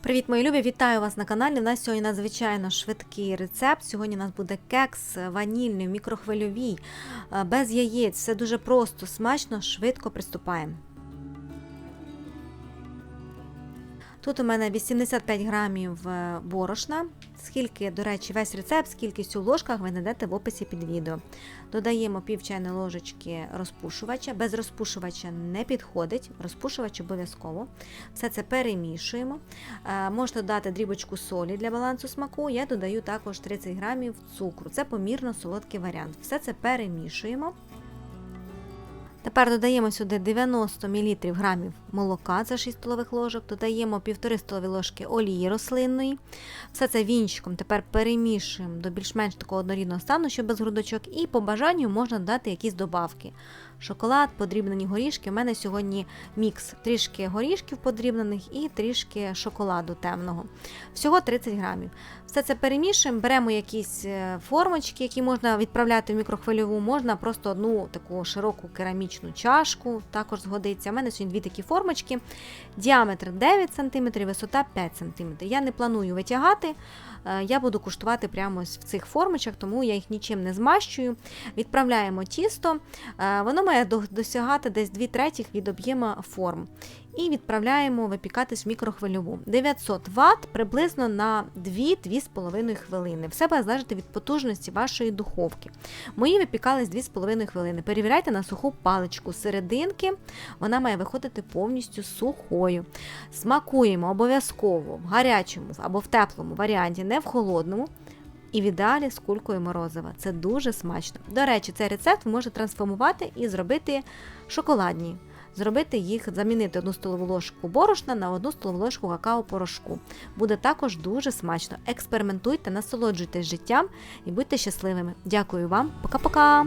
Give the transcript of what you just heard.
Привіт, мої любі! Вітаю вас на каналі. У нас сьогодні надзвичайно швидкий рецепт. Сьогодні у нас буде кекс ванільний, мікрохвильовий, е, без яєць. Все дуже просто, смачно, швидко приступаємо. Тут у мене 85 грамів е, борошна. Скільки, до речі, весь рецепт, скількись у ложках ви знайдете в описі під відео. Додаємо пів чайної ложечки розпушувача. Без розпушувача не підходить, розпушувач обов'язково. Все це перемішуємо. Е, Можете додати дрібочку солі для балансу смаку. Я додаю також 30 грамів цукру. Це помірно солодкий варіант. Все це перемішуємо. Тепер додаємо сюди 90 мл грамів молока, це 6 столових ложок, додаємо 1,5 столові ложки олії рослинної. Все це вінчиком тепер перемішуємо до більш-менш такого однорідного стану, щоб без грудочок, і по бажанню можна додати якісь добавки. Шоколад, подрібнені горішки. У мене сьогодні мікс трішки горішків подрібнених і трішки шоколаду темного. Всього 30 грамів. Все це перемішуємо, беремо якісь е, формочки, які можна відправляти в мікрохвильову, можна просто одну таку широку керамічну чашку, також згодиться. У мене сьогодні дві такі формочки. Діаметр 9 см, висота 5 см. Я не планую витягати, е, я буду куштувати прямо в цих формочках, тому я їх нічим не змащую. Відправляємо тісто, Е, воно має досягати десь 2 третіх від об'єма форм. І відправляємо випікатись в мікрохвильову. 900 Вт приблизно на 2-2,5 хвилини. Все буде залежати від потужності вашої духовки. Мої випікались 2,5 хвилини. Перевіряйте на суху паличку серединки, вона має виходити повністю сухою. Смакуємо обов'язково в гарячому або в теплому варіанті, не в холодному. І в ідеалі з кулькою морозива. Це дуже смачно. До речі, цей рецепт може трансформувати і зробити шоколадні. Зробити їх, замінити одну столову ложку борошна на одну столову ложку какао-порошку. Буде також дуже смачно. Експериментуйте, насолоджуйтесь життям і будьте щасливими. Дякую вам, пока-пока!